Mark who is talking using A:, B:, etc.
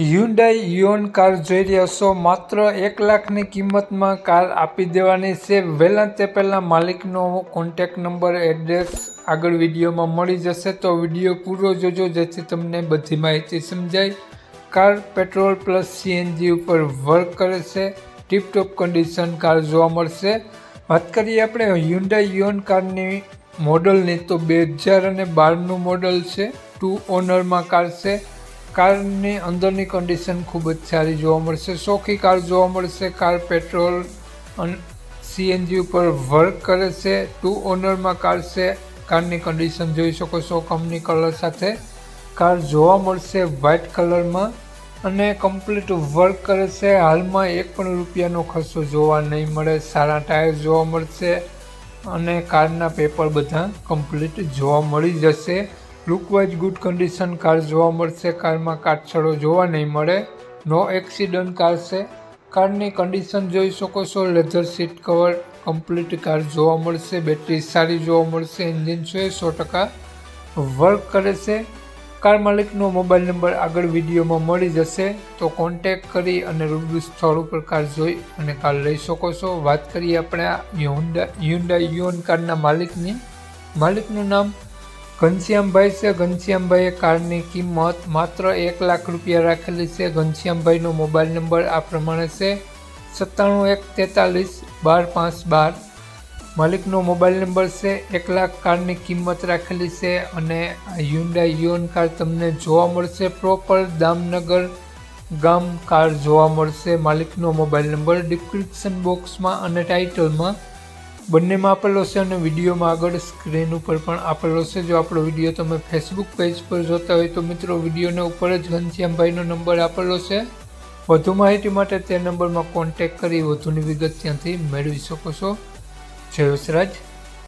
A: Hyundai ઇયોન car જોઈ રહ્યા છો. માત્ર એક લાખની કિંમતમાં કાર આપી દેવાની છે. વહેલા તે પહેલાં માલિકનો કોન્ટેક નંબર એડ્રેસ આગળ વિડીયોમાં મળી જશે. તો વીડિયો પૂરો જોજો, જેથી તમને બધી માહિતી સમજાય. કાર પેટ્રોલ પ્લસ સીએનજી ઉપર વર્ક કરે છે. ટીપટોપ કન્ડિશન કાર જોવા મળશે. વાત કરીએ આપણે હ્યુન્ડાઈ ઇયોન કારની મોડલની તો બે હજાર અને બારનું મોડલ છે. ટુ ઓનરમાં કાર છે. કારની અંદરની કન્ડિશન ખૂબ જ સારી જોવા મળશે. સોખી કાર જોવા મળશે. કાર પેટ્રોલ અને સીએનજી ઉપર વર્ક કરે છે. ટુ ઓનરમાં કાર છે. કારની કન્ડિશન જોઈ શકો છો કંપની કલર સાથે. કાર જોવા મળશે વ્હાઇટ કલરમાં અને કમ્પ્લીટ વર્ક કરે છે. હાલમાં એક પણ રૂપિયાનો ખર્ચો જોવા નહીં મળે. સારા ટાયર જોવા મળશે અને કારના પેપર બધા કમ્પ્લીટ જોવા મળી જશે. લુકવાઇઝ ગુડ કન્ડિશન કાર જોવા મળશે, કારમાં કાટછડો જોવા નહીં મળે, નો એક્સિડન્ટ કાર છે. કારની કન્ડિશન જોઈ શકો છો, leather seat cover, complete car જોવા મળશે, બેટરી સારી જોવા મળશે, એન્જિન છે સો ટકા વર્ક કરે છે. કાર માલિકનો મોબાઈલ નંબર આગળ વિડીયોમાં મળી જશે, તો કોન્ટેક કરી અને રૂબરૂ સ્થળ ઉપર કાર જોઈ અને કાર લઈ શકો છો. વાત કરીએ આપણે આ યુન્ડા યુન્ડા યુન કારના માલિકની. માલિકનું નામ ઘનશ્યામભાઈ છે. ઘનશ્યામભાઈએ કારની કિંમત માત્ર એક લાખ રૂપિયા રાખેલી છે. ઘનશ્યામભાઈનો મોબાઈલ નંબર આ પ્રમાણે છે. સત્તાણું એક તેતાલીસ બાર પાંચ બાર. માલિકનો મોબાઈલ નંબર છે. એક લાખ કારની કિંમત રાખેલી છે અને યુન્ડા યુન કાર તમને જોવા મળશે. પ્રોપર દામનગર ગામ કાર જોવા મળશે. માલિકનો મોબાઈલ નંબર ડિસ્ક્રિપ્શન બોક્સમાં અને ટાઇટલમાં બંનેમાં આપેલો છે અને વિડીયોમાં આગળ સ્ક્રીન ઉપર પણ આપેલો છે જો આપણો વીડિયો તમે ફેસબુક પેજ પર જોતા હોય તો મિત્રો વિડીયોને ઉપર જ ઘનશ્યામભાઈનો નંબર આપેલો છે. વધુ માહિતી માટે તે નંબરમાં કોન્ટેક કરી વધુની વિગત ત્યાંથી મેળવી શકો છો. જય